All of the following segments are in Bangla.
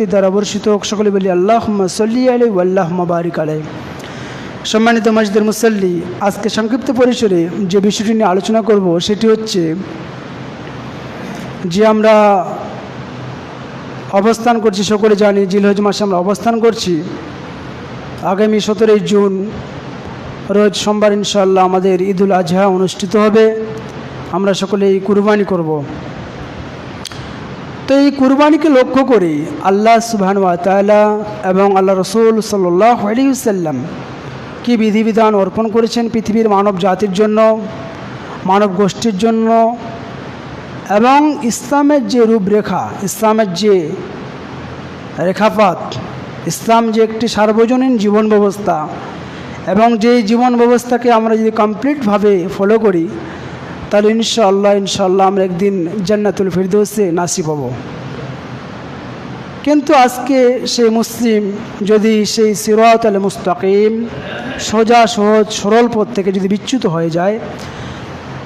শক্তি দ্বারা বর্ষিত হোক, সকলে বলি আল্লাহ সল্লি আলাই আল্লাহ মাবারিক আলাই সম্মানিত মসজিদের মুসল্লি, আজকে সংক্ষিপ্ত পরিসরে যে বিষয়টি নিয়ে আলোচনা করব, সেটি হচ্ছে যে আমরা অবস্থান করছি, সকলে জানি, জিলহজ মাসে আমরা অবস্থান করছি। আগামী সতেরোই জুন, রোজ সোমবার ইনশাল্লাহ আমাদের ঈদুল আজহা অনুষ্ঠিত হবে। আমরা সকলেই কুরবানি করব। তো এই কুরবানিকে লক্ষ্য করে আল্লাহ সুবহান ওয়া এবং আল্লাহ রসুল সাল্লাহ আলিউসাল্লাম কি বিধিবিধান অর্পণ করেছেন পৃথিবীর মানব জাতির জন্য, মানব গোষ্ঠীর জন্য এবং ইসলামের যে রূপরেখা, ইসলামের যে রেখাপাত, ইসলাম যে একটি সার্বজনীন জীবন ব্যবস্থা এবং যে জীবন ব্যবস্থাকে আমরা যদি কমপ্লিটভাবে ফলো করি তাহলে ইনশাআল্লাহ ইনশাআল্লাহ আমরা একদিন জান্নাতুল ফিরদৌসে নাসিব হব। কিন্তু আজকে সেই মুসলিম যদি সেই সিরাত আল মুস্তাকিম সোজা, সহজ, সরল পথ থেকে যদি বিচ্যুত হয়ে যায়,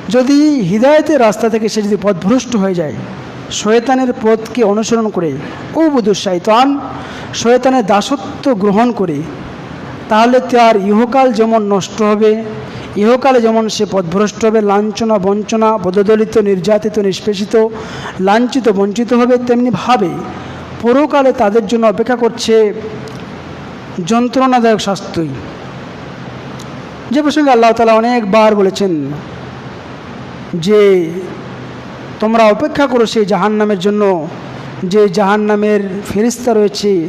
যদি হৃদায়তের রাস্তা থেকে সে যদি পথভ্রষ্ট হয়ে যায়, শয়তানের পথকে অনুসরণ করে, ও বুধু শৈতান শয়তানের দাসত্ব গ্রহণ করে, তাহলে তার ইহকাল যেমন নষ্ট হবে ইহকালে যেমন সে পথভ্রষ্ট হবে লাঞ্ছনা, বঞ্চনা বদদলিত নির্যাতিত, নিষ্পেষিত, লাঞ্ছিত, বঞ্চিত হবে তেমনিভাবে পরকালে তাদের জন্য অপেক্ষা করছে যন্ত্রণাদায়ক শাস্তি। যে প্রসঙ্গে আল্লাহ তালা অনেকবার বলেছেন যে তোমরা অপেক্ষা করো সেই জাহান নামের জন্য, যে জাহান নামের ফেরিস্তা রয়েছে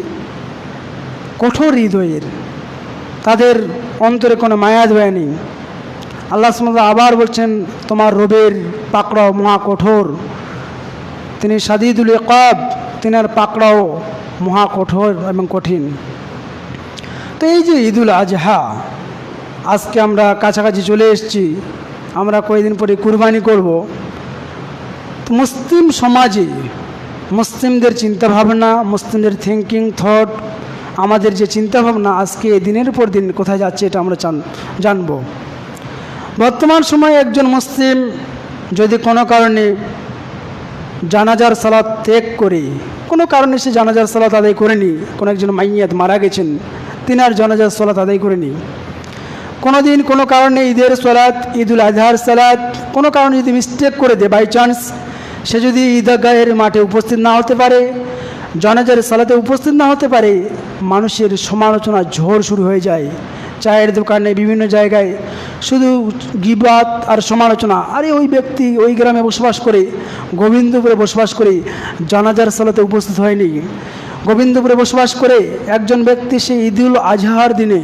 কঠোর হৃদয়ের। তাদের অন্তরে কোনো মায়া দয়া নেই। আল্লাহ সুমদ আবার বলছেন, তোমার রবের পাকড়াও মহা কঠোর তিনি সাদিদুল কব তিনার পাকড়াও মহা কঠোর এবং কঠিন। তো এই যে ঈদুল আজহা, আজকে আমরা কাছাকাছি চলে এসেছি। আমরা কয়েকদিন পরে কুরবানি করব। মুসলিম সমাজে মুসলিমদের চিন্তাভাবনা, মুসলিমদের থিঙ্কিং থট আমাদের যে চিন্তাভাবনা আজকে দিনের পর দিন কোথায় যাচ্ছে এটা আমরা জানব। বর্তমান সময়ে একজন মুসলিম যদি কোনো কারণে জানাজার সালাত ত্যাগ করে, কোনো কারণে সে জানাজার সালাত আদায় করেনি, কোনো একজন মাইয়াত মারা গেছেন, তিনি আর জানাজার সালাত আদায় করেনি। কোনো দিন কোনো কারণে ঈদের সালাত, ঈদুল আজহার সালাত, কোনো কারণে যদি মিস্টেক করে দেয় বাই চান্স সে যদি ঈদগাহের মাঠে উপস্থিত না হতে পারে, জনাজার সালাতে উপস্থিত না হতে পারে, মানুষের সমালোচনা ঝড় শুরু হয়ে যায়। চায়ের দোকানে, বিভিন্ন জায়গায় শুধু গিবাত আর সমালোচনা। আরে ওই ব্যক্তি ওই গ্রামে বসবাস করে, গোবিন্দপুরে বসবাস করে, জানাজার সালাতে উপস্থিত হয়নি। গোবিন্দপুরে বসবাস করে একজন ব্যক্তি সে ঈদুল আজহার দিনে,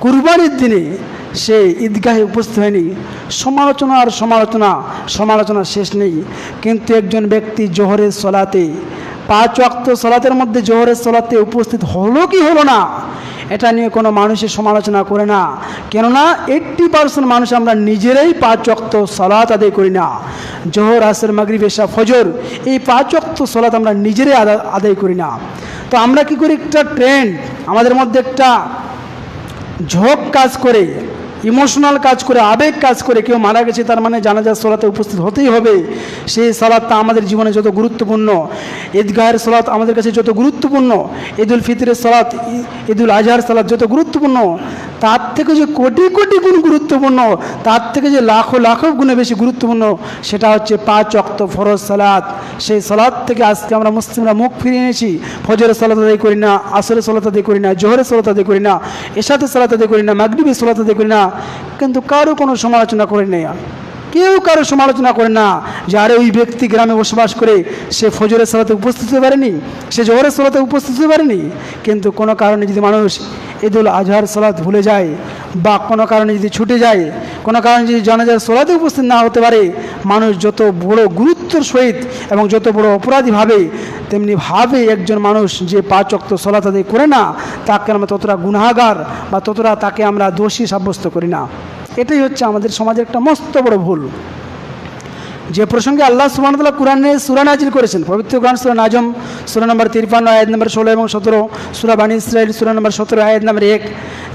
কুরবানির দিনে সে ঈদগাহে উপস্থিত হয়নি। সমালোচনা আর সমালোচনা সমালোচনা শেষ নেই। কিন্তু একজন ব্যক্তি জোহরের সলাতে পাঁচ অক্ত সলাতের মধ্যে জোহরের সলাতে উপস্থিত হলো কি হলো না, এটা নিয়ে কোনো মানুষের সমালোচনা করে না। কেননা এইট্টি পার্সেন্ট মানুষ আমরা নিজেরাই পাঁচ অক্ত সলাত আদায় করি না। জোহর, আসর, মাগরিব এসা ফজর, এই পাঁচ অক্ত সলাত আমরা নিজেরাই আদায় করি না। তো আমরা কি করি? একটা ট্রেন্ড আমাদের মধ্যে একটা ঝোঁক কাজ করে। ইমোশনাল কাজ করে, আবেগ কাজ করে কেউ মারা গেছে, তার মানে জানাজার সলাতে উপস্থিত হতেই হবে। সেই সলাৎটা আমাদের জীবনে যত গুরুত্বপূর্ণ, ঈদগাহের সলাৎ আমাদের কাছে যত গুরুত্বপূর্ণ, ঈদুল ফিতরের সলাৎ ঈদুল আজহার সলাৎ যত গুরুত্বপূর্ণ, তার থেকে যে কোটি কোটি গুণ গুরুত্বপূর্ণ, তার থেকে যে লাখো লাখো গুণে বেশি গুরুত্বপূর্ণ, সেটা হচ্ছে পাঁচ অক্ত ফরজ সালাত। সেই সালাদ থেকে আজকে আমরা মুসলিমরা মুখ ফিরিয়ে এনেছি। ফজরের সালাত আদায় করি না, আসরের সালাত আদায় করি না, জোহরের সালাত আদায় করি না এসাতের সালাত আদায় করি না, মাগরিবের সালাত আদায় করি না কিন্তু কারও কোনো সমালোচনা করে নেই কেউ কারও সমালোচনা করে না যে আরে ওই ব্যক্তি গ্রামে বসবাস করে সে ফজরের সালাতে উপস্থিত হতে পারেনি, সে জোহরের সালাতে উপস্থিত হতে পারেনি। কিন্তু কোনো কারণে যদি মানুষ ঈদুল আজহার সালাত ভুলে যায় বা কোনো কারণে যদি ছুটে যায়, কোনো কারণে যদি জানাজার সোলাতে উপস্থিত না হতে পারে, মানুষ যত বড় গুরুত্বর সহিত এবং যত বড় অপরাধী ভাবে, তেমনি ভাবে একজন মানুষ যে পাঁচ অক্ত সলাত করে না, তাকে আমরা ততটা গুণাগার বা ততটা তাকে আমরা দোষী সাব্যস্ত করি না। এটাই হচ্ছে আমাদের সমাজের একটা মস্ত বড় ভুল। যে প্রসঙ্গে আল্লাহ সুবাহতাল্লাহ কোরআনে সুরা নাজিল করেছেন, পবিত্র কোরআন সুরা নাজম, সুরা নম্বর তিরপান্ন, আয়াত নম্বর ষোলো এবং সতেরো, সুরা বানী ইসরায়েল সুরা নম্বর সতেরো, আয়াত নম্বর এক।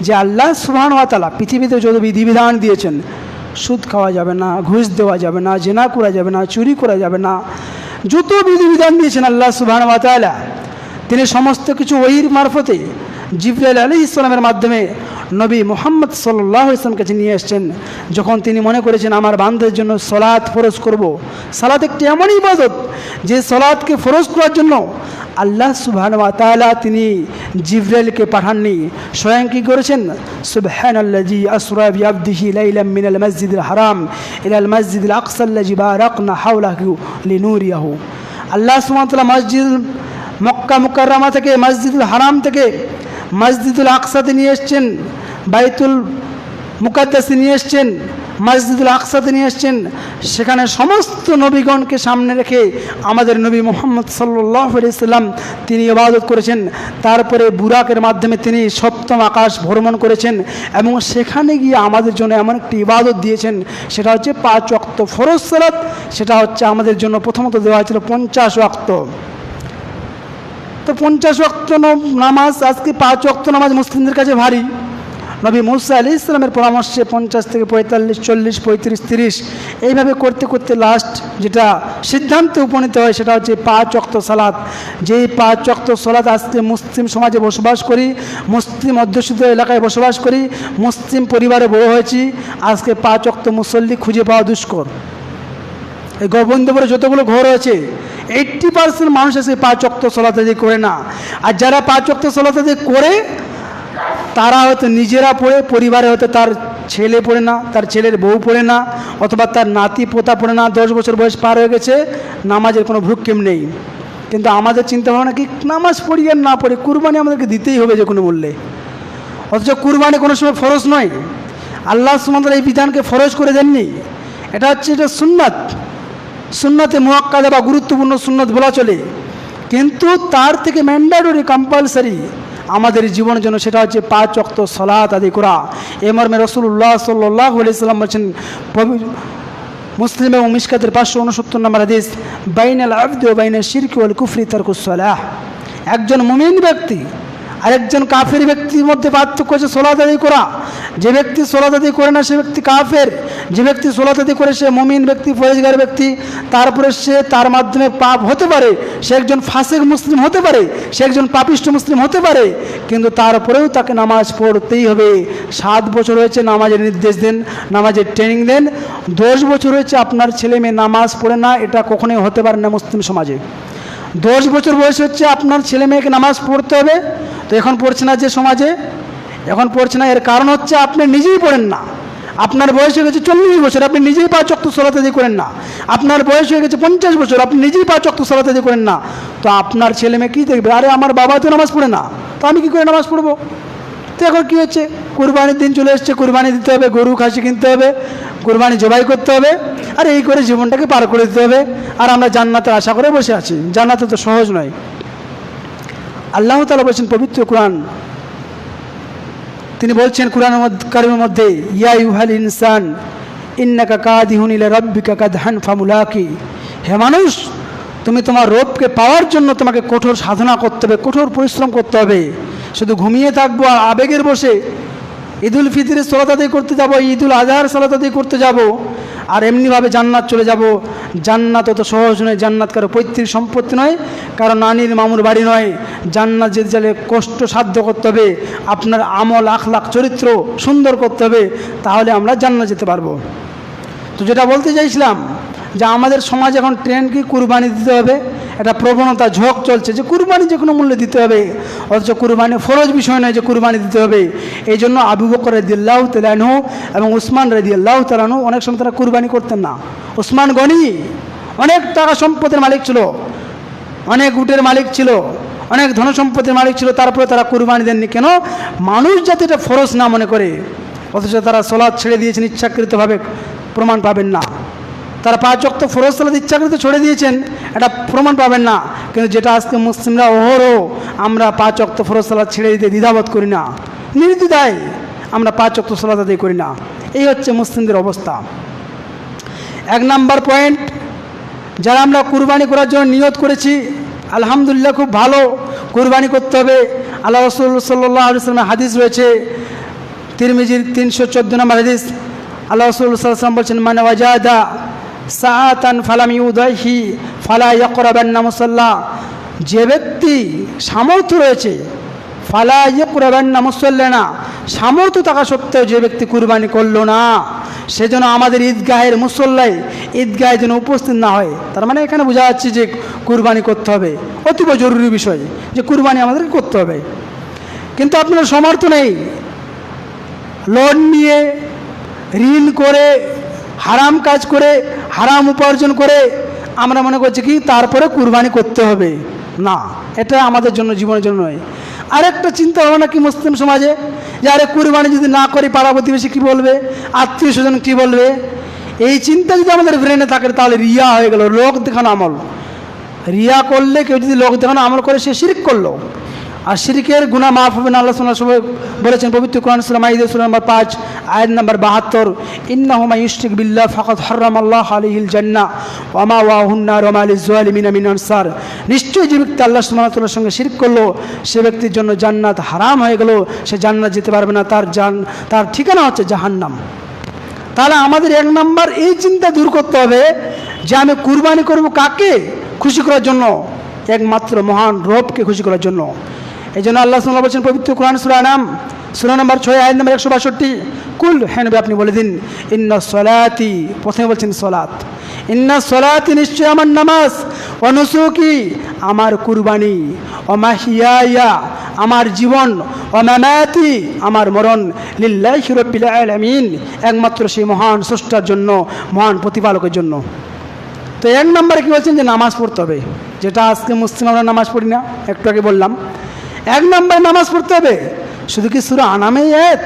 যে আল্লাহ সুবাহতালা পৃথিবীতে যত বিধিবিধান দিয়েছেন, সুদ খাওয়া যাবে না, ঘুষ দেওয়া যাবে না, জেনা করা যাবে না, চুরি করা যাবে না, যত বিধিবিধান দিয়েছেন আল্লাহ সুবাহ তিনি সমস্ত কিছু ওহির মারফতে জিব্রাইল আলী ইসলামের মাধ্যমে নবী মোহাম্মদ সাল্লাহ ইসলাম কাছে নিয়ে এসছেন, যখন তিনি মনে করেছেন, আমার বান্ধবের জন্য সলাৎ ফরজ করব। সালাত একটি এমন ইবাদত যে সলাৎকে ফরজ করার জন্য আল্লাহ সুবহান তাআলা তিনি জিব্রাইলকে পাঠাননি। স্বয়ং কী করেছেন? সুবহান আল্লাজি আসরা বিআবদিহি লাইলাম মিনাল মসজিদুল হারাম ইলাল মসজিদুল আকসাল্লাজি বারাকনা হাওলাহু লিনুরিয়াহু। আল্লাহ তাআলা মসজিদ মক্কা মুকাররমা থেকে, মসজিদুল হারাম থেকে মসজিদুল আকসাতে নিয়ে এসছেন, বাইতুল মুকাদ্দাসে নিয়ে এসছেন, মসজিদুল আকসাতে নিয়ে এসছেন। সেখানে সমস্ত নবীগণকে সামনে রেখে আমাদের নবী মোহাম্মদ সাল্লাম তিনি ইবাদত করেছেন। তারপরে বুরাকের মাধ্যমে তিনি সপ্তম আকাশ ভ্রমণ করেছেন এবং সেখানে গিয়ে আমাদের জন্য এমন একটি ইবাদত দিয়েছেন। সেটা হচ্ছে পাঁচ অক্ত ফরজ সালাত, সেটা হচ্ছে আমাদের জন্য প্রথমত দেওয়া হয়েছিল পঞ্চাশ অক্ত তো পঞ্চাশ অক্ত নামাজ, আজকে পাঁচ অক্ত নামাজ মুসলিমদের কাছে ভারী। নবী মুসা আলি ইসলামের পরামর্শে পঞ্চাশ থেকে পঁয়তাল্লিশ, চল্লিশ, পঁয়ত্রিশ, তিরিশ, এইভাবে করতে করতে লাস্ট যেটা সিদ্ধান্তে উপনীত হয় সেটা হচ্ছে পাঁচ অক্ত সালাদ যেই পাঁচ অক্ত সালাদ আজকে মুসলিম সমাজে বসবাস করি, মুসলিম অধ্যুষিত এলাকায় বসবাস করি, মুসলিম পরিবারে বড় হয়েছি, আজকে পাঁচ অক্ত মুসল্লি খুঁজে পাওয়া দুষ্কর। এই গোবিন্দপুরে যতগুলো ঘর আছে এইট্টি পার্সেন্ট মানুষ আছে পাঁচ অক্ত সলাতাদি করে না। আর যারা পাঁচ অক্ত সলাতাদি করে, তারা হয়তো নিজেরা পড়ে, পরিবারে হয়তো তার ছেলে পড়ে না, তার ছেলের বউ পড়ে না, অথবা তার নাতি পোতা পড়ে না, দশ বছর বয়স পার হয়ে গেছে, নামাজের কোনো ভ্রুক্ষেম নেই। কিন্তু আমাদের চিন্তা ভাবনা কি, নামাজ পড়ি আর না পড়ি, কুরবানি আমাদেরকে দিতেই হবে যে কোনো মূল্যে। অথচ কুরবানি কোনো সময় ফরজ নয়। আল্লাহ সুমন্ত্র এই বিধানকে ফরজ করে দেননি। এটা হচ্ছে এটা সুন্নাত। সুন্নাতে মোয়াক্কাদা বা গুরুত্বপূর্ণ সুন্নত বলা চলে। কিন্তু তার থেকে ম্যান্ডাটরি কম্পালসারি আমাদের জীবনের জন্য সেটা হচ্ছে পাঁচ অক্ত সলাত আদি করা। এ মর্মে রসুল্লাহ সাল্লাহ সাল্লাম বলছেন মুসলিম এবং মিসকাতের পাঁচশো উনসত্তর নম্বর হাদিস, বাইনাল আবদি ও বাইনাল শিরকি ওয়াল কুফরি তারকুসলাহ একজন মুমিন ব্যক্তি আরেকজন কাফের ব্যক্তির মধ্যে পার্থক্য হচ্ছে সোলাত আদি করা। যে ব্যক্তি সোলাত আদি করে না, সে ব্যক্তি কাফের। যে ব্যক্তি সোলাত আদি করে, সে মমিন ব্যক্তি ফরেজগার ব্যক্তি। তারপরে সে তার মাধ্যমে পাপ হতে পারে। সে একজন ফাঁসেক মুসলিম হতে পারে। সে একজন পাপিষ্ট মুসলিম হতে পারে। কিন্তু তারপরেও তাকে নামাজ পড়তেই হবে। সাত বছর হয়েছে নামাজের নির্দেশ দেন, নামাজের ট্রেনিং দেন। দশ বছর হয়েছে আপনার ছেলে মেয়ে নামাজ পড়ে না, এটা কখনোই হতে পারে না মুসলিম সমাজে। দশ বছর বয়স হচ্ছে আপনার ছেলে মেয়েকে নামাজ পড়তে হবে। তো এখন পড়ছে না যে সমাজে? এখন পড়ছে না, এর কারণ হচ্ছে আপনি নিজেই পড়েন না। আপনার বয়স হয়ে গেছে চল্লিশ বছর, আপনি নিজেই পাঁচ চক্ত সলাতে দিয়ে করেন না। আপনার বয়স হয়ে গেছে পঞ্চাশ বছর, আপনি নিজেই পাঁচ চক্ত সলাতে দিয়ে করেন না। তো আপনার ছেলে মেয়ে কী দেখবে? আরে, আমার বাবা তো নামাজ পড়ে না। তো আমি কী করে নামাজ পড়ব? তো এখন কী হচ্ছে? কুরবানির দিন চলে এসছে, কুরবানি দিতে হবে, গরু, খাসি কিনতে হবে, কুরবানি জবাই করতে হবে। আর, এই করে জীবনটাকে পার করে দিতে হবে। আর আমরা জান্নাতের আশা করে বসে আছি। জান্নাতে তো সহজ নয়। আল্লাহ তালা বলছেন পবিত্র কোরআন। তিনি বলছেন কোরআন কারিমের মধ্যে, ইয়া ইউহাল ইনসান, ইন্নাকা কাদিহুন ইলা রব্বিকা কাদহান ফামুলাকি। হে মানুষ, তুমি তোমার রোপকে পাওয়ার জন্য তোমাকে কঠোর সাধনা করতে হবে, কঠোর পরিশ্রম করতে হবে। শুধু ঘুমিয়ে থাকব আর আবেগের বসে ঈদুল ফিতরের সলাত করতে যাব, ঈদুল আজহার সলাত করতে যাব, আর এমনিভাবে জান্নাত চলে যাব। জান্নাত অত সহজ নয়, জান্নাত কারও পৈতৃক সম্পত্তি নয়, কারও নানির মামুর বাড়ি নয়। জান্নাত যেতে চাইলে কষ্ট সাধ্য করতে হবে, আপনার আমল, আখলাখ, চরিত্র সুন্দর করতে হবে, তাহলে আমরা জান্নাত যেতে পারব। তো যেটা বলতে চাইছিলাম যে আমাদের সমাজ এখন ট্রেন্ড কি কুরবানি দিতে হবে একটা প্রবণতা ঝোঁক চলছে যে কুরবানি যে কোনো মূল্যে দিতে হবে। অথচ কুরবানি ফরজ বিষয় নয় যে কুরবানি দিতে হবে। এই জন্য আবু বকর রদিয়াল্লাহ তেলানহু এবং উসমান রদিয়াল্লাহ তেলানহু অনেক সময় তারা কুরবানি করতেন না। উসমান গনি অনেক টাকা সম্পদের মালিক ছিল। অনেক উটের মালিক ছিল। অনেক ধনসম্পত্তির মালিক ছিল। তারপরে তারা কুরবানি দেননি। কেন? মানুষ যাতে এটা ফরজ না মনে করে, অথচ তারা সলাদ ছেড়ে দিয়েছেন, ইচ্ছাকৃতভাবে প্রমাণ পাবেন না। তারা পাঁচ অক্ত ফরজ সালাদ ইচ্ছাকৃত ছড়ে দিয়েছেন। এটা প্রমাণ পাবেন না। কিন্তু যেটা আজকে মুসলিমরা ওহরও আমরা পাঁচ অক্ত ফরজ ছেড়ে দিতে দ্বিধাবোধ করি না। নির্দ্বিধায় আমরা পাঁচ অক্ত সালাদ আদায় করি না। এই হচ্ছে মুসলিমদের অবস্থা। এক নাম্বার পয়েন্ট, যারা আমরা কুরবানি করার জন্য নিয়ত করেছি, আলহামদুলিল্লাহ খুব ভালো কুরবানি করতে হবে। আল্লাহ রসুল সাল্লাহ আলুসলামের হাদিস রয়েছে, তিরমিজির তিনশো চোদ্দ নম্বর হাদিস। আল্লাহ রসুল সাল্লাম বলছেন মানে ওয়াজাদা সাহাতান ফালাম ইউদাহি ফালা ইয়াকরাবান্না মুসাল্লা। যে ব্যক্তি সামর্থ্য রয়েছে, ফালা ইয়ে কুরবান না মুসল্লে না সামর্থ্য থাকা সত্ত্বেও যে ব্যক্তি কুরবানি করল না সেজন্য আমাদের ঈদগাহের মুসল্লায় ঈদগাহে যেন উপস্থিত না হয়। তার মানে এখানে বোঝা যাচ্ছে যে কুরবানি করতে হবে। অতীব জরুরি বিষয় যে কুরবানি আমাদেরকে করতে হবে। কিন্তু আপনার সমর্থ নেই। লোন নিয়ে, ঋণ করে হারাম কাজ করে, হারাম উপার্জন করে আমরা মনে করছি কি, তারপরে কুরবানি করতে হবে। না, এটা আমাদের জন্য, জীবনের জন্য নয়। আরেকটা চিন্তা ভাবনা কি মুসলিম সমাজে? যে আরে কুরবানি যদি না করি, পাড়া প্রতিবেশী কী বলবে? আত্মীয় স্বজন কী বলবে? এই চিন্তা যদি আমাদের ব্রেনে থাকে, তাহলে রিয়া হয়ে গেল, লোক দেখানো আমল। রিয়া করলে কেউ যদি লোক দেখানো আমল করে, সে শিরিক করল। আর শিরিকের গুণা মাফ হবে না, আল্লাহ বলেছেন, পবিত্র কোরআন সুলাম আইদ সুলাম নম্বর পাঁচ, আয়াত নম্বর বাহাত্তর ইন্না হুমা ইউস্টিক বিল্লাহ ফকত হরম আল্লাহ আলিহিল জান্না ওমা ওয়াহুন্না রমা আলী জোয়ালিমিনা মিন আনসার। নিশ্চয়ই যে ব্যক্তি আল্লাহ সুমাতুল্লার সঙ্গে শিরিক করল, সে ব্যক্তির জন্য জান্নাত হারাম হয়ে গেল, সে জান্নাত যেতে পারবে না, তার জান, তার ঠিকানা হচ্ছে জাহান্নাম। তাহলে আমাদের এক নম্বর এই চিন্তা দূর করতে হবে যে আমি কুরবানি করব কাকে? খুশি করার জন্য। একমাত্র মহান রবকে খুশি করার জন্য। এই জন্য আল্লাহ সাল্লাহ বলছেন, পবিত্র কোরআন সুরা নাম সুরা নম্বর ছয় আয় নম্বর একশো বাষট্টি। কুল হ্যাঁ নবী, আপনি বলে দিন, ইন্না সলাতি প্রথমে বলছেন সলাত ইন্না সলাতি নিশ্চয় আমার নামাজ। অনুসুকি আমার কুরবানি। অমাহিয়া আমার জীবন। অমামাতি আমার মরণ। লিল্লাহ হিরবিল আলমিন একমাত্র সেই মহান স্রষ্টার জন্য, মহান প্রতিপালকের জন্য। তো এক নম্বরে কী বলছেন যে নামাজ পড়তে হবে। যেটা আজকে মুসলিম আমরা নামাজ পড়ি না, একটু আগে বললাম। এক নম্বরে নামাজ পড়তে হবে। শুধু কি সুরা আনামেই এক?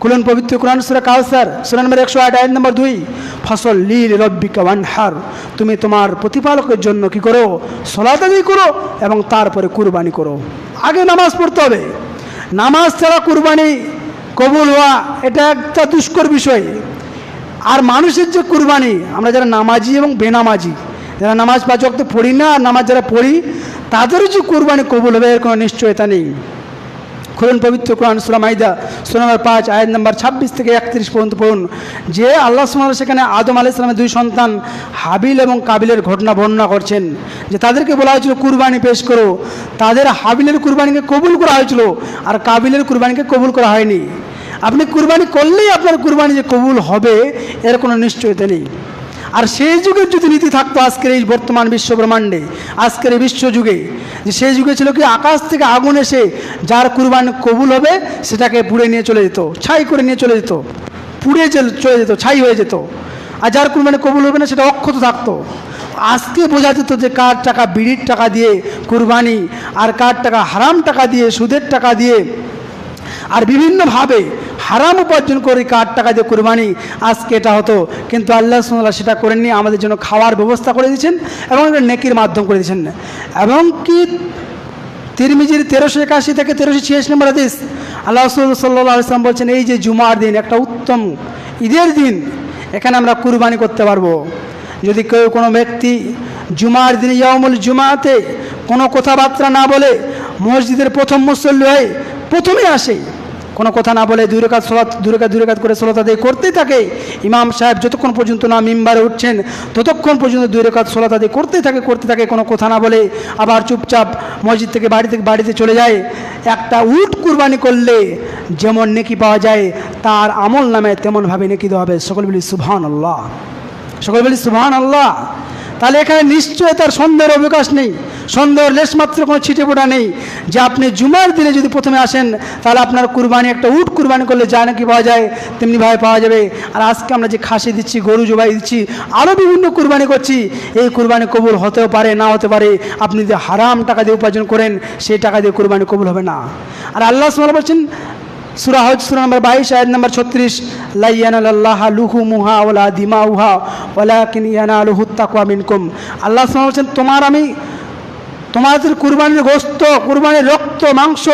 খুলুন পবিত্র কোরআন, সুরা কাউসার সুরা নম্বর একশো আট, আয়াত নম্বর দুই। ফসল লীল রব্বিকা ওয়ানহার। তুমি তোমার প্রতিপালকের জন্য কি করো? সলাত করো এবং তারপরে কুরবানি করো। আগে নামাজ পড়তে হবে। নামাজ ছাড়া কুরবানি কবুল হওয়া, এটা একটা দুষ্কর বিষয়। আর মানুষের যে কুরবানি, আমরা যারা নামাজি এবং বেনামাজি যারা নামাজ পাঁচ ওয়াক্ত পড়ি না, নামাজ যারা পড়ি, তাদেরও যে কুরবানি কবুল হবে এর কোনো নিশ্চয়তা নেই। খুলুন পবিত্র কোরআন সুরা মাইদা, সুরা নম্বর পাঁচ, আয়াত নম্বর ছাব্বিশ থেকে একত্রিশ পর্যন্ত পড়ুন। যে আল্লাহ সুমাল সেখানে আদম আলাহ ইসলামের দুই সন্তান হাবিল এবং কাবিলের ঘটনা বর্ণনা করছেন। যে তাদেরকে বলা হয়েছিল, কুরবানি পেশ করো। তাদের হাবিলের কুরবানিকে কবুল করা হয়েছিল, আর কাবিলের কুরবানিকে কবুল করা হয়নি। আপনি কুরবানি করলেই আপনার কুরবানি যে কবুল হবে, এর কোনো নিশ্চয়তা নেই। আর সেই যুগের যদি নীতি থাকতো আজকের এই বর্তমান বিশ্ব ব্রহ্মাণ্ডে, আজকের এই বিশ্ব যুগে, যে সেই যুগে ছিল কি আকাশ থেকে আগুন এসে যার কুরবানি কবুল হবে সেটাকে পুড়ে নিয়ে চলে যেত, ছাই করে নিয়ে চলে যেত, পুড়ে চলে যেত, ছাই হয়ে যেত। আর যার কুরবানি কবুল হবে না সেটা অক্ষত থাকতো। আজকে বোঝা যেত যে কার টাকা বিড়ির টাকা দিয়ে কুরবানি, আর কার টাকা হারাম টাকা দিয়ে, সুদের টাকা দিয়ে আর বিভিন্নভাবে হারাম উপার্জন করে কার টাকা দিয়ে কুরবানি, আজকে এটা হতো। কিন্তু আল্লাহ সুল্লাহ সেটা করেননি, আমাদের জন্য খাওয়ার ব্যবস্থা করে দিয়েছেন এবং এটা নেকির মাধ্যম করে দিয়েছেন। এবং কি তিরমিজির তেরোশো একাশি থেকে তেরোশো ছিয়াশি নম্বর হাদিস, আল্লাহ সাল্লাহ ইসলাম বলছেন, এই যে জুমার দিন একটা উত্তম ঈদের দিন, এখানে আমরা কুরবানি করতে পারব। যদি কেউ কোনো ব্যক্তি জুমার দিনে ইয়ামুল জুমাতে কোনো কথাবার্তা না বলে মসজিদের প্রথম মুসল্লি হয়ে প্রথমে আসে কোনো কথা না বলে দুই রেখাত সলাত, দুই রেখাত দুই রেখাত করে সলাত আদায় করতেই থাকে। ইমাম সাহেব যতক্ষণ পর্যন্ত না মিম্বারে উঠছেন, ততক্ষণ পর্যন্ত দুই রেখাত সলাত আদায় করতেই থাকে করতে থাকে, কোনো কথা না বলে আবার চুপচাপ মসজিদ থেকে বাড়ি থেকে, বাড়িতে চলে যায়। একটা উট কুরবানি করলে যেমন নেকি পাওয়া যায়, তার আমল নামে তেমনভাবে নেকি দেওয়া হবে। সকল বলি সুবহান আল্লাহ সকল বলি সুবহান আল্লাহ তাহলে এখানে নিশ্চয় তার সন্দেহের অবকাশ নেই। সন্দেহের লেশমাত্র কোনো ছিটে নেই যে আপনি জুমার দিনে যদি প্রথমে আসেন, তাহলে আপনার কুরবানি একটা উট কুরবানি করলে যা নাকি পাওয়া যায় তেমনিভাবে পাওয়া যাবে। আর আজকে আমরা যে খাসি দিচ্ছি, গরু জবাই দিচ্ছি আরও বিভিন্ন কুরবানি করছি, এই কুরবানি কবুল হতেও পারে, না হতে পারে, আপনি যদি হারাম টাকা দিয়ে উপার্জন করেন, সেই টাকা দিয়ে কুরবানি কবুল হবে না। আর আল্লাহ বলছেন সুরা হজ, সুরা নম্বর বাইশ, আয়াত নম্বর ছত্রিশ লাইয়ানাল্লাহ লুহু মুহা ওলা দিমা উহা ওলা কিনিয়ানা লুহু তাকুয়া মিনকুম। আল্লাহ সুবহানাহু বলছেন, তোমার আমি তোমাদের কুরবানির গোস্ত কুরবানির রক্ত, মাংস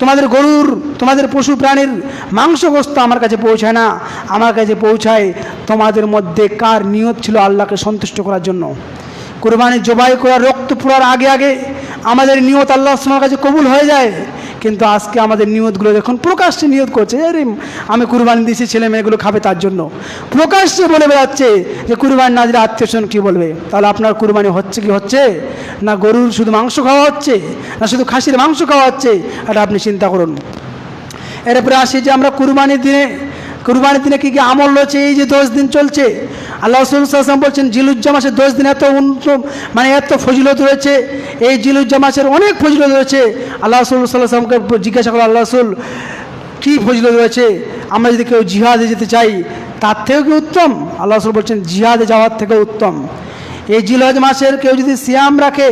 তোমাদের গরুর, তোমাদের পশু প্রাণীর মাংস গোস্ত আমার কাছে পৌঁছায় না। আমার কাছে পৌঁছায় তোমাদের মধ্যে কার নিয়ত ছিল আল্লাহকে সন্তুষ্ট করার জন্য? কুরবানি জবাই করার রক্ত পোড়ার আগে আগে আমাদের নিয়ত আল্লাহ আসলামের কাছে কবুল হয়ে যায়। কিন্তু আজকে আমাদের নিয়তগুলো দেখুন, প্রকাশ্যে নিয়ত করছে। আরে আমি কুরবানি দিয়েছি, ছেলে মেয়েগুলো খাবে তার জন্য। প্রকাশ্যে বলে বেড়াচ্ছে যে কুরবানি না দিলে আত্মীয় স্বজন কী বলবে? তাহলে আপনার কুরবানি হচ্ছে কি হচ্ছে? না গরুর শুধু মাংস খাওয়া হচ্ছে? না শুধু খাসির মাংস খাওয়া হচ্ছে? এটা আপনি চিন্তা করুন। এরপরে আসি যে আমরা কুরবানির দিনে কুরবানির দিনে কী কী আমল রয়েছে? এই যে দশ দিন চলছে। আল্লাহ রসুলাম বলছেন, জিলুজ্জা মাসের দশ দিন এত উন্নত মানে এত ফজিলত রয়েছে। এই জিলুজ্জা মাসের অনেক ফজিলত রয়েছে। আল্লাহ রসুল সাল্লাহামকে জিজ্ঞাসা করো আল্লাহ রসুল, কী ফজিলত রয়েছে? আমরা যদি কেউ জিহাদে যেতে চাই, তার থেকেও কি উত্তম? আল্লাহ রসুল বলছেন, জিহাদে যাওয়ার থেকেও উত্তম। এই জিলহজ মাসের কেউ যদি সিয়াম রাখে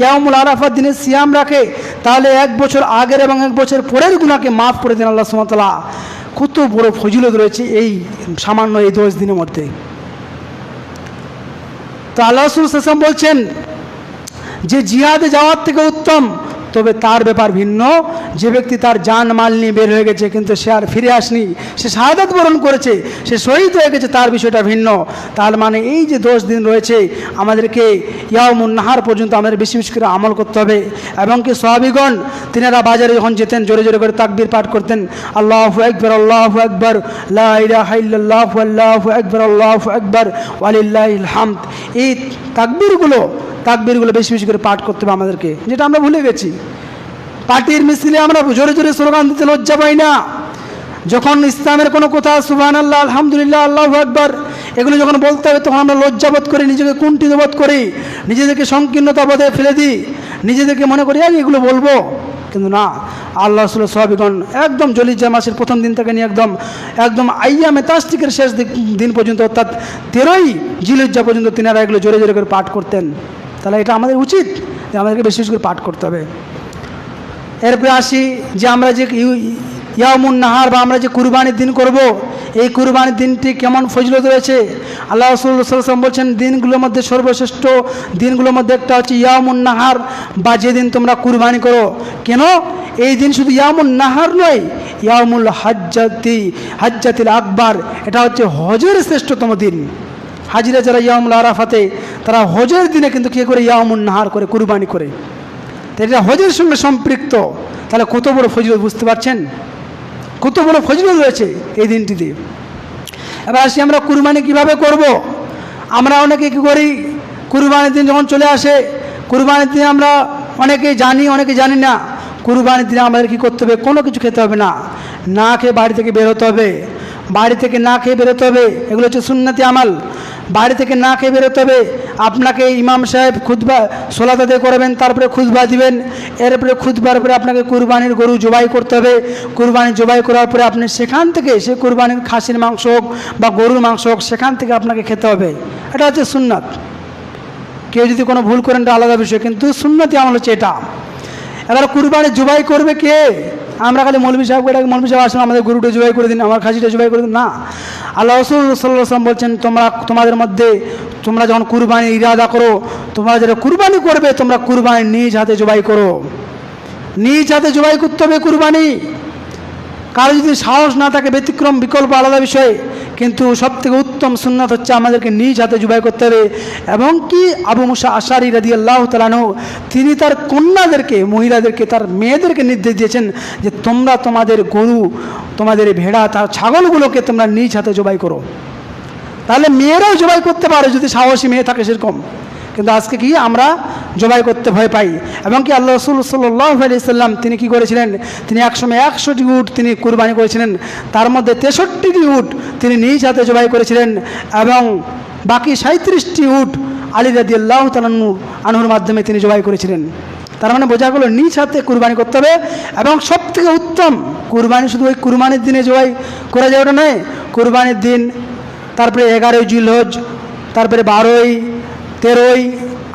ইয়ামুল আরাফার দিনে সিয়াম রাখে, তাহলে এক বছর আগের এবং এক বছর পরের গুণাকে মাফ করে দেন আল্লাহ সুমতলা কত বড় ফজিলত রয়েছে এই সামান্য এই দশ দিনের মধ্যে। তো আল্লাহ বলছেন, যে জিহাদে যাওয়ার থেকে উত্তম তবে তার ব্যাপার ভিন্ন। যে ব্যক্তি তার জান মাল নিয়ে বের হয়ে গেছে, কিন্তু সে আর ফিরে আসনি। সে শাহাদাত বরণ করেছে, সে শহীদ হয়ে গেছে, তার বিষয়টা ভিন্ন। তার মানে এই যে দশ দিন রয়েছে, আমাদেরকে ইয়ামুন নাহার পর্যন্ত আমাদের বেশি বেশি করে আমল করতে হবে। এবং কি সোহাবিগণ, তিনারা বাজারে যখন যেতেন, জোরে জোরে করে তাকবির পাঠ করতেন, আল্লাহ একবার আল্লাহ একবার লাহ আল্লাহ একবার আল্লাহ একবার ওয়ালিল্লাহ হামদ। এই তাকবিরগুলো তাকবিরগুলো বেশি বেশি করে পাঠ করতে হবে আমাদেরকে, যেটা আমরা ভুলে গেছি। পার্টির মিছিলে আমরা জোরে জোরে স্লোগান দিতে লজ্জা পাই না। যখন ইসলামের কোনো কথা সুবান আল্লাহ আলহামদুলিল্লাহ, আল্লাহ একবার এগুলো যখন বলতে হবে, তখন আমরা লজ্জাবোধ করি, নিজেকে কুণ্ঠিত বোধ করি, নিজেদেরকে সংকীর্ণতা বোধে ফেলে দিই, নিজেদেরকে মনে করি, এই এগুলো বলব? কিন্তু না, আল্লাহ রসুল সহাবিগণ একদম জলিজা মাসের প্রথম দিন থেকে নিয়ে একদম একদম আইয়ামে তাস্তিকের শেষ দিন পর্যন্ত, অর্থাৎ তেরোই জিলিজ্জা পর্যন্ত তিনারা এগুলো জোরে জোরে করে পাঠ করতেন। তাহলে এটা আমাদের উচিত যে আমাদেরকে বেশি বেশি করে পাঠ করতে হবে। এরপরে আসি যে আমরা যে ইয়ামুন নাহার বা আমরা যে কুরবানির দিন করব, এই কুরবানির দিনটি কেমন ফজিলত রয়েছে? আল্লাহ রসুল্লাহাম বলছেন, দিনগুলোর মধ্যে সর্বশ্রেষ্ঠ দিনগুলোর মধ্যে একটা হচ্ছে ইয়ামুন নাহার বা যেদিন তোমরা কুরবানি করো। কেন? এই দিন শুধু ইয়ামুন নাহার নয় ইয়ামুল হাজ্জাতি, হাজ্জাতিল আকবার, এটা হচ্ছে হজের শ্রেষ্ঠতম দিন। হাজিরা যারা ইয়ামুল আরাফাতে তারা হজের দিনে কিন্তু কী করে? ইয়ামুন নাহার করে, কুরবানি করে। এটা হজের সঙ্গে সম্পৃক্ত। তাহলে কত বড় ফজিলত বুঝতে পারছেন? কত বড় ফজিলত রয়েছে এই দিনটিতে। এবার আসি আমরা কুরবানি কীভাবে করব। আমরা অনেকে কী করি? কুরবানির দিন যখন চলে আসে, কুরবানির দিনে আমরা অনেকে জানি অনেকে জানি না। কুরবানির দিনে আমাদের কী করতে হবে? কোনো কিছু খেতে হবে না। না খেয়ে বাড়ি থেকে বেরোতে হবে। বাড়ি থেকে না খেয়ে বেরোতে হবে, এগুলো হচ্ছে সুন্নাতি আমাল। বাড়ি থেকে না খেয়ে বেরোতে হবে, আপনাকে ইমাম সাহেব খুদবা সোলাতাতে করবেন, তারপরে খুদবা দিবেন, এরপরে খুদবার পরে আপনাকে কুরবানির গরু জবাই করতে হবে। কুরবানি জবাই করার পরে আপনি সেখান থেকে, সে কুরবানির খাসির মাংস হোক বা গরুর মাংস হোক, সেখান থেকে আপনাকে খেতে হবে। এটা হচ্ছে সুন্নাত। কেউ যদি কোনো ভুল করেন, এটা আলাদা বিষয়, কিন্তু সুন্নতি আমল হচ্ছে এটা। এবার কুরবানি জবাই করবে কে? আমরা খালি মৌলবী সাহেবকে ডাকি মৌলবী সাহেব আসুন, আমাদের গরুটা জবাই করে দিন, আমার খাসিটা জবাই করে দিন। না, আল্লাহ রসুল বলছেন, তোমরা, তোমাদের মধ্যে, তোমরা যখন কুরবানি ইরাদা করো, তোমরা যেটা কুরবানি করবে, তোমরা কুরবানি নিজ হাতে জবাই করো। নিজ হাতে জবাই করতে হবে কুরবানি। কারও যদি সাহস না থাকে, ব্যতিক্রম বিকল্প আলাদা বিষয়, কিন্তু সব থেকে উত্তম সুন্নাত হচ্ছে আমাদেরকে নিজ হাতে জুবাই করতে হবে। এবং কি? আবু মুসা আশারি রাদি আল্লাহ তালানু তিনি তার কন্যাদেরকে, মহিলাদেরকে, তার মেয়েদেরকে নির্দেশ দিয়েছেন যে তোমরা তোমাদের গরু, তোমাদের ভেড়া, তার ছাগলগুলোকে তোমরা নিজ হাতে জবাই করো। তাহলে মেয়েরাও জবাই করতে পারে যদি সাহসী মেয়ে থাকে সেরকম। কিন্তু আজকে কি আমরা জবাই করতে ভয় পাই? এবং কি আল্লাহ রসুল সাল্লাহ সাল্লাম তিনি কি করেছিলেন? তিনি একসময় একশোটি উট তিনি কুরবানি করেছিলেন। তার মধ্যে তেষট্টিটি উট তিনি নিজ হাতে জবাই করেছিলেন এবং বাকি সাঁত্রিশটি উট আলী রাদি আল্লাহ তালানু আনহুর মাধ্যমে তিনি জবাই করেছিলেন। তার মানে বোঝা গেলো নিজ হাতে কুরবানি করতে হবে এবং সব থেকে উত্তম কুরবানি শুধু ওই কুরবানির দিনে জবাই করা যায় ওটা নয়। কুরবানির দিন, তারপরে এগারোই জিলহজ, তারপরে বারোই তেরোই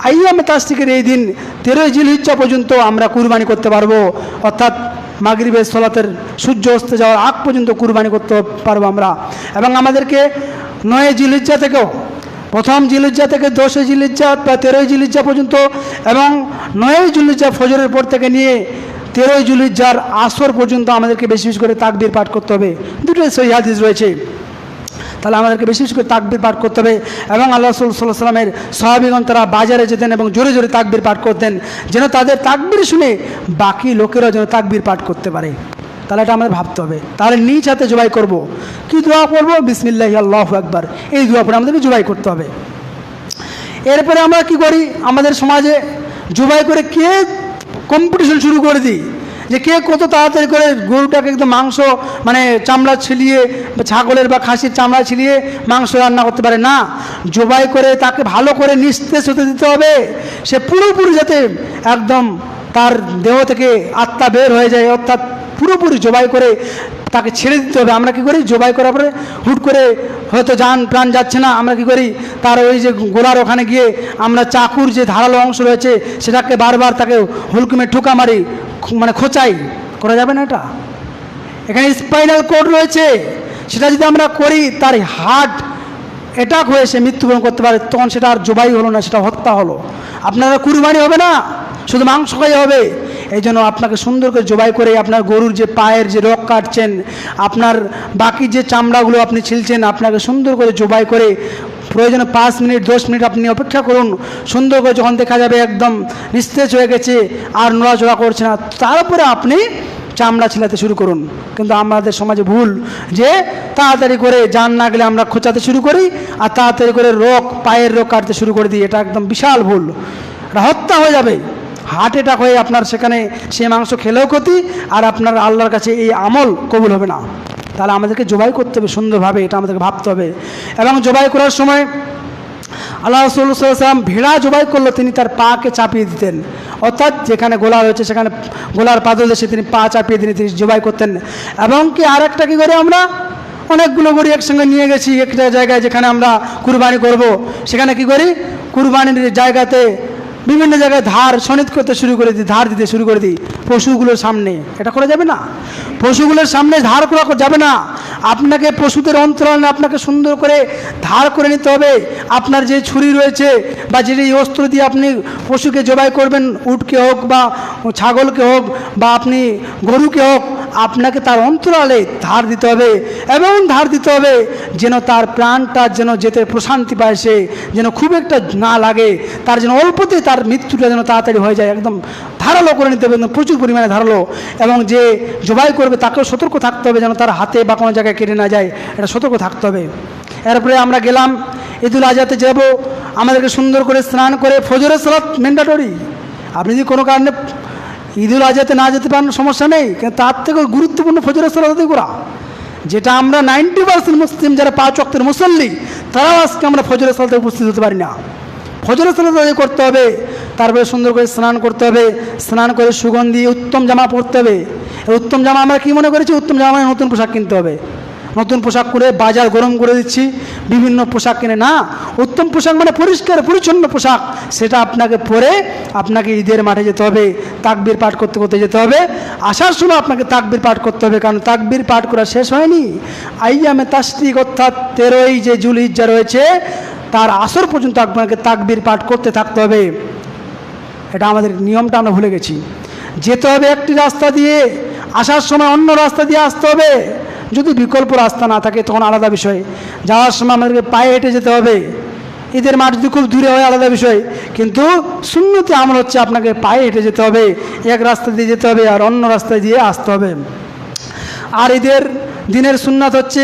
আইয়ামে তাস্তিকের এই দিন, তেরোই জিল জিলহিজ্জা পর্যন্ত আমরা কুরবানি করতে পারব। অর্থাৎ মাগরিবের সলাতের সূর্য অস্ত যাওয়ার আগ পর্যন্ত কুরবানি করতে পারব আমরা। এবং আমাদেরকে নয় জিলহিজ্জা থেকেও, প্রথম জিলিজ্জা থেকে দশই জিলিজ্জা বা তেরোই জিলিজ্জা পর্যন্ত এবং নয়ই জিলিজ্জা ফজরের পর থেকে নিয়ে তেরোই জুলিজ্জার আসর পর্যন্ত আমাদেরকে বেশি বেশি করে তাকবির পাঠ করতে হবে। দুটোই সহি হাদিস রয়েছে। তাহলে আমাদেরকে বিশেষ করে তাকবির পাঠ করতে হবে এবং আল্লাহ সাল্লাহ সাল্লামের সাহাবিগণ তারা বাজারে যেতেন এবং জোরে জোরে তাকবির পাঠ করতেন, যেন তাদের তাকবির শুনে বাকি লোকেরা যেন তাকবির পাঠ করতে পারে। তাহলে এটা আমাদের ভাবতে হবে। তাহলে নিজ হাতে জবাই করব। কি দোয়া করব? বিসমিল্লাহ, আল্লাহ একবার এই দোয়া পরে আমাদেরকে জবাই করতে হবে। এরপরে আমরা কি করি? আমাদের সমাজে জবাই করে কে কম্পিটিশন শুরু করে দিই? যে কে কত তাড়াতাড়ি করে গরুটাকে একদম মাংস মানে চামড়া ছিলিয়ে, ছাগলের বা খাসির চামড়া ছিলিয়ে মাংস রান্না করতে পারে? না। জবাই করে তাকে ভালো করে নিস্তেজ হতে দিতে হবে। সে পুরোপুরি যাতে একদম তার দেহ থেকে আত্মা বের হয়ে যায়, অর্থাৎ পুরোপুরি জবাই করে তাকে ছেড়ে দিতে হবে। আমরা কি করি? জবাই করার পরে হুট করে হয়তো যান, প্রাণ যাচ্ছে না, আমরা কি করি? তার ওই যে গোলার ওখানে গিয়ে আমরা চাকুর যে ধারালো অংশ রয়েছে, সেটাকে বারবার তাকে হুলকুমে ঠোকা মারি মানে খোঁচাই। করা যাবে না এটা? এখানে স্পাইনাল কোড রয়েছে। সেটা যদি আমরা করি, তার হার্ট অ্যাটাক হয়ে সে মৃত্যুবরণ করতে পারে, তখন সেটা আর জবাই হলো না, সেটা হত্যা হলো। আপনারা কুরবানি হবে না? শুধু মাংস খাই হবে। এই জন্য আপনাকে সুন্দর করে জবাই করে আপনার গরুর যে পায়ের যে রক কাটছেন, আপনার বাকি যে চামড়াগুলো আপনি ছিলছেন, আপনাকে সুন্দর করে জবাই করে প্রয়োজনে পাঁচ মিনিট, দশ মিনিট আপনি অপেক্ষা করুন। সুন্দর করে যখন দেখা যাবে একদম নিস্তেজ হয়ে গেছে আর নড়াচড়া করছে না, তারপরে আপনি চামড়া ছিলাতে শুরু করুন। কিন্তু আমাদের সমাজে ভুল যে তাড়াতাড়ি করে যান না গেলে আমরা খোঁচাতে শুরু করি আর তাড়াতাড়ি করে রোগ, পায়ের রোগ কাটতে শুরু করে দিই, এটা একদম বিশাল ভুল। হত্যা হয়ে যাবে। হার্ট অ্যাটাক হয়ে আপনার সেখানে সে মাংস খেলেও ক্ষতি, আর আপনার আল্লাহর কাছে এই আমল কবুল হবে না। তাহলে আমাদেরকে জবাই করতে হবে সুন্দরভাবে, এটা আমাদেরকে ভাবতে হবে। এবং জবাই করার সময় আল্লাহ রসুল্লাহাম ভেড়া জবাই করল, তিনি তার পাকে চাপিয়ে দিতেন। অর্থাৎ যেখানে গোলা রয়েছে সেখানে গোলার পাদল দেশে তিনি পা চাপিয়ে দিয়ে তিনি জবাই করতেন। এবং কি আর একটা কী করে আমরা? অনেকগুলো গরু একসঙ্গে নিয়ে গেছি, একটা জায়গায় যেখানে আমরা কুরবানি করব। সেখানে কি করি? কুরবানির জায়গাতে বিভিন্ন জায়গায় ধার সনিত করতে শুরু করে দিই, ধার দিতে শুরু করে দিই। পশুগুলোর সামনে। এটা করা যাবে না? পশুগুলোর সামনে ধার করা যাবে না। আপনাকে পশুদের অন্তরালে আপনাকে সুন্দর করে ধার করে নিতে হবে। আপনার যে ছুরি রয়েছে বা যে অস্ত্র দিয়ে আপনি পশুকে জবাই করবেন, উটকে হোক বা ছাগলকে হোক বা আপনি গরুকে হোক, আপনাকে তার অন্তরালে ধার দিতে হবে এবং ধার দিতে হবে যেন তার প্রাণটা যেন যেতে প্রশান্তি পায় সে, যেন খুব একটা না লাগে, তার যেন অল্পতে তার মৃত্যুটা যেন তাড়াতাড়ি হয়ে যায়, একদম ধারালো করে নিতে হবে, একদম প্রচুর পরিমাণে ধারালো। এবং যে জবাই করবে, তাকেও সতর্ক থাকতে হবে যেন তার হাতে বা কোনো জায়গায় কেটে না যায়, এটা সতর্ক থাকতে হবে। এরপরে আমরা গেলাম ঈদুল আজহাতে যাব, আমাদেরকে সুন্দর করে স্নান করে ফজরের সালাত ম্যান্ডাটরি আপনি যদি কোনো কারণে ঈদুল আজহাতে না যেতে পারেন, সমস্যা নেই, কিন্তু তার থেকে গুরুত্বপূর্ণ ফজরের সালাত করা। যেটা আমরা নাইনটি পার্সেন্ট মুসলিম, যারা পাঁচ অক্টের মুসল্লি, তারাও আজকে আমরা ফজরের সালাতে উপস্থিত হতে পারি না। ফজরের সালাত করতে হবে তারপরে সুন্দর করে স্নান করতে হবে, স্নান করে সুগন্ধি, উত্তম জামা পরতে হবে। উত্তম জামা আমরা কী মনে করেছি? উত্তম জামা মানে নতুন পোশাক কিনতে হবে। নতুন পোশাক করে বাজার গরম করে দিচ্ছি, বিভিন্ন পোশাক কিনে। না, উত্তম পোশাক মানে পরিষ্কার, পরিচ্ছন্ন পোশাক। সেটা আপনাকে পরে আপনাকে ঈদের মাঠে যেতে হবে, তাকবির পাঠ করতে করতে যেতে হবে। আসার সময় আপনাকে তাকবির পাঠ করতে হবে, কারণ তাকবির পাঠ করা শেষ হয়নি। আইয়ামে তাস্তিক অর্থাৎ তেরোই যে জুল ইজ্জা রয়েছে তার আসর পর্যন্ত আপনাকে তাকবির পাঠ করতে থাকতে হবে। এটা আমাদের নিয়মটা আমরা ভুলে গেছি। যেতে হবে একটি রাস্তা দিয়ে, আসার সময় অন্য রাস্তা দিয়ে আসতে হবে। যদি বিকল্প রাস্তা না থাকে, তখন আলাদা বিষয়। যাওয়ার সময় আমাদেরকে পায়ে হেঁটে যেতে হবে। ঈদের মাঠ যদি খুব দূরে হয়, আলাদা বিষয়। কিন্তু শূন্যতে আমল হচ্ছে আপনাকে পায়ে হেঁটে যেতে হবে, এক রাস্তা দিয়ে যেতে হবে আর অন্য রাস্তা দিয়ে আসতে হবে। আর ঈদের দিনের সুন্নাত হচ্ছে,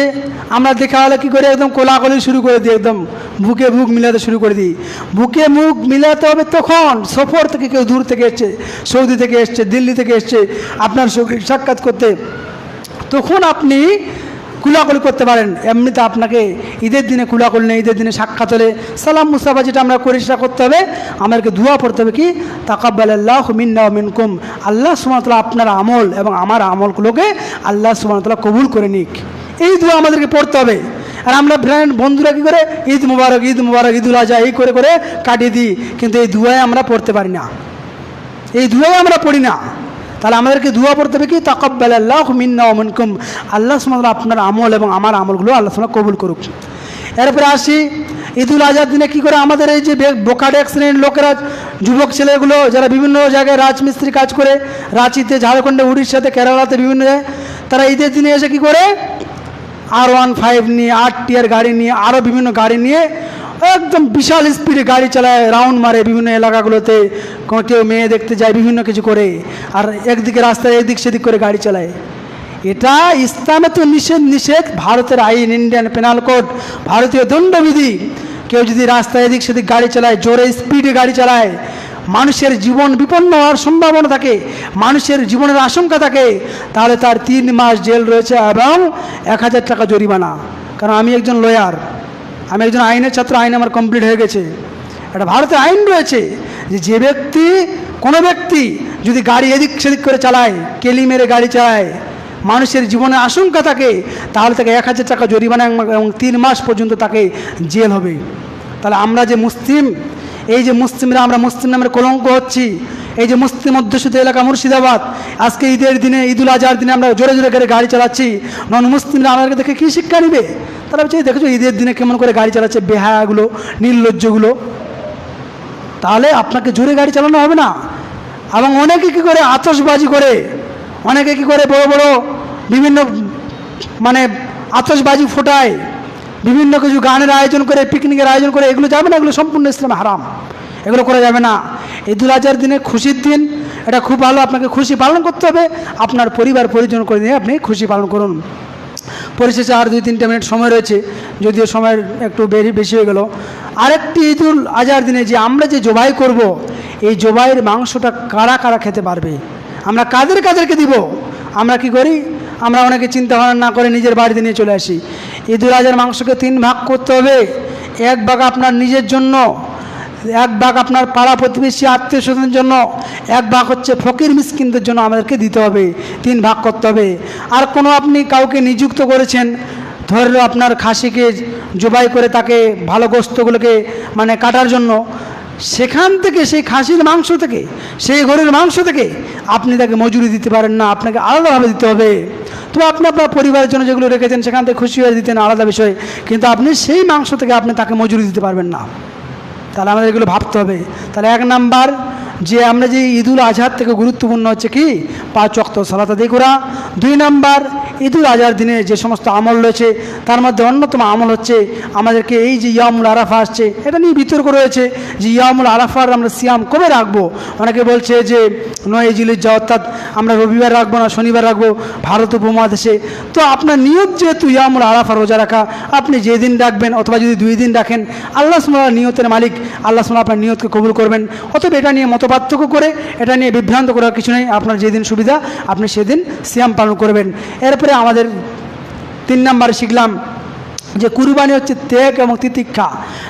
আমরা দেখা হলে কী করি? একদম কোলাকলি শুরু করে দিই, একদম বুকে মুখ মিলাতে শুরু করে দিই। বুকে মুখ মিলাতে হবে তখন সফর থেকে কেউ দূর থেকে এসছে, সৌদি থেকে এসছে, দিল্লি থেকে এসছে, আপনার সাক্ষাৎ করতে। তখন আপনি কুলাকুলি করতে পারেন। এমনিতে আপনাকে ঈদের দিনে কুলাকুলি নেই, ঈদের দিনে সাক্ষাৎ হলে সালাম মুসাফা যেটা আমরা করি সেটা করতে হবে। আমাদেরকে দোয়া পড়তে হবে কি? তাকাব্বাল আল্লাহ মিন্না মিনকুম। আল্লাহ সুমাতলা আপনার আমল এবং আমার আমলগুলোকে আল্লাহ সুমাতলা কবুল করে নিক। এই দোয়া আমাদেরকে পড়তে হবে। আর আমরা ফ্রেন্ড বন্ধুরা কী করে? ঈদ মুবারক ঈদ মুবারক ঈদুল আজহা এই করে করে কাটিয়ে দিই। কিন্তু এই দুয়ায় আমরা পড়তে পারি না। এই দুয়াই আমরা পড়ি না। তাহলে আমাদেরকে দুয়া পড়তে হবে কি? তাকব্বাল আল্লাহ মিন্না অমনকুম আল্লাহ সুমাদ আপনার আমল এবং আমার আমলগুলো আল্লাহ সুমাদ কবুল করুক। এরপরে আসি, ঈদুল আজহার দিনে কী করে আমাদের এই যে এক শ্রেণির লোকেরা, যুবক ছেলেগুলো যারা বিভিন্ন জায়গায় রাজমিস্ত্রি কাজ করে, রাঁচিতে, ঝাড়খণ্ডে, উড়িষ্যাতে, কেরালাতে বিভিন্ন জায়গায়, তারা ঈদের দিনে এসে কী করে? আর ওয়ান ফাইভ নিয়ে আট টিয়ার গাড়ি নিয়ে আরও বিভিন্ন গাড়ি নিয়ে একদম বিশাল স্পিডে গাড়ি চালায় রাউন্ড মারে বিভিন্ন এলাকাগুলোতে। কেউ মেয়ে দেখতে যায়, বিভিন্ন কিছু করে। আর একদিকে রাস্তায় এদিক সেদিক করে গাড়ি চালায়। এটা ইসলামে তো নিষেধ নিষেধ। ভারতের আইন ইন্ডিয়ান পেনাল কোড ভারতীয় দণ্ডবিধি। কেউ যদি রাস্তায় এদিক সেদিক গাড়ি চালায়, জোরে স্পিডে গাড়ি চালায় মানুষের জীবন বিপন্ন হওয়ার সম্ভাবনা থাকে, মানুষের জীবনের আশঙ্কা থাকে, তাহলে তার তিন মাস জেল রয়েছে এবং এক হাজার টাকা জরিমানা। কারণ আমি একজন লয়ার আমি একজন আইনের ছাত্র, আইন আমার কমপ্লিট হয়ে গেছে। এটা ভারতের আইন রয়েছে যে যে ব্যক্তি, কোনো ব্যক্তি যদি গাড়ি এদিক সেদিক করে চালায়, কেলি মেরে গাড়ি চালায়, মানুষের জীবনে আশঙ্কা থাকে, তাহলে তাকে এক হাজার টাকা জরিমানা এবং- এবং তিন মাস পর্যন্ত তাকে জেল হবে। তাহলে আমরা যে মুসলিম এই যে মুসলিমরা, আমরা মুসলিম নামের কলঙ্ক হচ্ছি। এই যে মুসলিম অধ্যুষিত এলাকা মুর্শিদাবাদ, আজকে ঈদের দিনে, ঈদুল আজহার দিনে আমরা জোরে জোরে করে গাড়ি চালাচ্ছি। নন মুসলিমরা আমাদেরকে দেখে কী শিক্ষা নিবে? তারা বলছে, "এই দেখেছ, ঈদের দিনে কেমন করে গাড়ি চালাচ্ছে, বেহায়াগুলো, নির্লজ্জগুলো? তাহলে আপনাকে জোরে গাড়ি চালানো হবে না। এবং অনেকে কী করে, আতশবাজি করে। অনেকে কী করে, বড় বড় বিভিন্ন মানে আতশবাজি ফোটায়। বিভিন্ন কিছু গানের আয়োজন করে পিকনিকের আয়োজন করে, এগুলো যাবে না? এগুলো সম্পূর্ণ ইসলামে হারাম। এগুলো করা যাবে না। ঈদুল আজহার দিনে খুশির দিন, এটা খুব ভালো, আপনাকে খুশি পালন করতে হবে। আপনার পরিবার পরিজন করে নিয়ে আপনি খুশি পালন করুন। পরিশেষে আর দুই, তিনটে মিনিট সময় রয়েছে, যদিও সময়ের একটু বেশি বেশি হয়ে গেল। আরেকটি ঈদুল আজহার দিনে যে আমরা যে জবাই করব, এই জবাইয়ের মাংসটা কারা কারা খেতে পারবে? আমরা কাদের, কাদেরকে দিব? আমরা কি করি? আমরা অনেকে চিন্তা ভাবনা না করে নিজের বাড়িতে নিয়ে চলে আসি। আজহার মাংসকে তিন ভাগ করতে হবে। এক ভাগ আপনার নিজের জন্য, এক ভাগ আপনার পাড়া প্রতিবেশী আত্মীয় স্বজনের জন্য, এক ভাগ হচ্ছে ফকির মিসকিনদের জন্য আমাদেরকে দিতে হবে, তিন ভাগ করতে হবে। আর কোনো আপনি কাউকে নিযুক্ত করেছেন ধরলো আপনার খাসিকে জবাই করে তাকে ভালো গোস্তগুলোকে মানে কাটার জন্য সেখান থেকে, সেই খাসির মাংস থেকে, সেই ঘরের মাংস থেকে আপনি তাকে মজুরি দিতে পারেন না, আপনাকে আলাদাভাবে দিতে হবে। তো আপনি আপনার পরিবারের জন্য যেগুলো রেখেছেন, সেখান থেকে খুশি হয়ে দিতেন, আলাদা বিষয়। কিন্তু আপনি সেই মাংস থেকে আপনি তাকে মজুরি দিতে পারবেন না। তাহলে আমাদের এগুলো ভাবতে হবে। তাহলে এক নাম্বার যে আমরা যে ঈদুল আজহার থেকে গুরুত্বপূর্ণ হচ্ছে কি? পাঁচ অক্ত সালাত আদায় করা। দুই নাম্বার, ঈদুল আজহার দিনে যে সমস্ত আমল রয়েছে, তার মধ্যে অন্যতম আমল হচ্ছে আমাদেরকে এই যে ইয়ামুল আরাফা আসছে, এটা নিয়ে বিতর্ক রয়েছে যে ইয়ামুল আরাফার আমরা সিয়াম কবে রাখব? অনেকে বলছে যে, নয় জিলিজ্জা অর্থাৎ আমরা রবিবার রাখব না, শনিবার রাখব, ভারত উপমহাদেশে। তো আপনার নিয়ত যেহেতু ইয়ামুল আরাফা রোজা রাখা, আপনি যেদিন রাখবেন অথবা যদি দুই দিন রাখেন, আল্লাহ সুমাল্লাহ নিয়তের মালিক, আল্লাহ সুমাল্লাহ আপনার নিয়তকে কবুল করবেন। অতএব এটা নিয়ে মতপার্থক্য করে, এটা নিয়ে বিভ্রান্ত করার কিছু নেই। আপনার যেদিন সুবিধা, আপনি সেদিন সিয়াম পালন করবেন। এরপরে আমাদের তিন নাম্বার শিখলাম যে কুরবানি হচ্ছে ত্যাগ এবং তিতিক্ষা।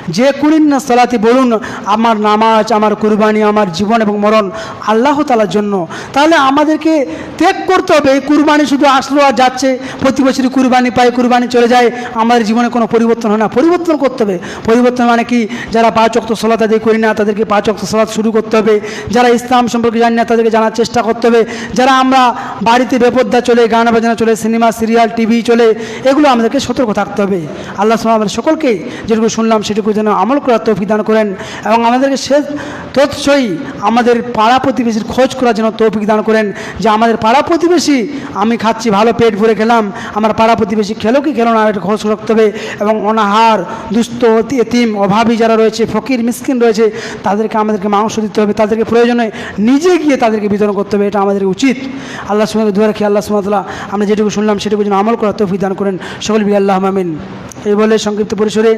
যে কুরিন না সালাতি বলুন, আমার নামাজ, আমার কুরবানি, আমার জীবন এবং মরণ আল্লাহ তালার জন্য। তাহলে আমাদেরকে ত্যাগ করতে হবে, এই কুরবানি শুধু আসলো আর যাচ্ছে। প্রতি বছরই কুরবানি পায়, কুরবানি চলে যায়, আমাদের জীবনে কোনো পরিবর্তন হয় না। পরিবর্তন করতে হবে। পরিবর্তন মানে কি? যারা পাঁচ অক্ত সলাত আদায় করি না, তাদেরকে পাঁচ অক্ত সলাত শুরু করতে হবে। যারা ইসলাম সম্পর্কে জানি না, তাদেরকে জানার চেষ্টা করতে হবে। যারা আমরা বাড়িতে বেপদ্দা চলে, গান বাজনা চলে, সিনেমা, সিরিয়াল, টিভি চলে, এগুলো আমাদেরকে সতর্ক থাকতে হবে। আল্লাহ সুবহানাহু আমাদের সকলকে যেটুকু শুনলাম সেটুকু যেন আমল করার তৌফিক দান করেন এবং আমাদেরকে সে তৎসই আমাদের পাড়া প্রতিবেশীর খোঁজ করার জন্য তৌফিক দান করেন যে আমাদের পাড়া প্রতিবেশী, আমি খাচ্ছি, ভালো পেট ভরে খেলাম, আমার পাড়া প্রতিবেশী খেলো কি খেলো না খোঁজ রাখতে হবে এবং অনাহার, দুস্থ এতিম, অভাবী যারা রয়েছে, ফকির, মিসকিন রয়েছে, তাদেরকে আমাদেরকে মাংস দিতে হবে, তাদেরকে প্রয়োজনে নিজে গিয়ে তাদেরকে বিতরণ করতে হবে, এটা আমাদের উচিত। আল্লাহ সুমাদ দোয়া রাখি আল্লাহ সুমাদুল্লাহ আমরা যেটুকু শুনলাম সেটুকু যেন আমল করার তৌফিক দান করেন। সকল বি আল্লাহ মামিন এই বলে সংক্ষিপ্ত পরিসরে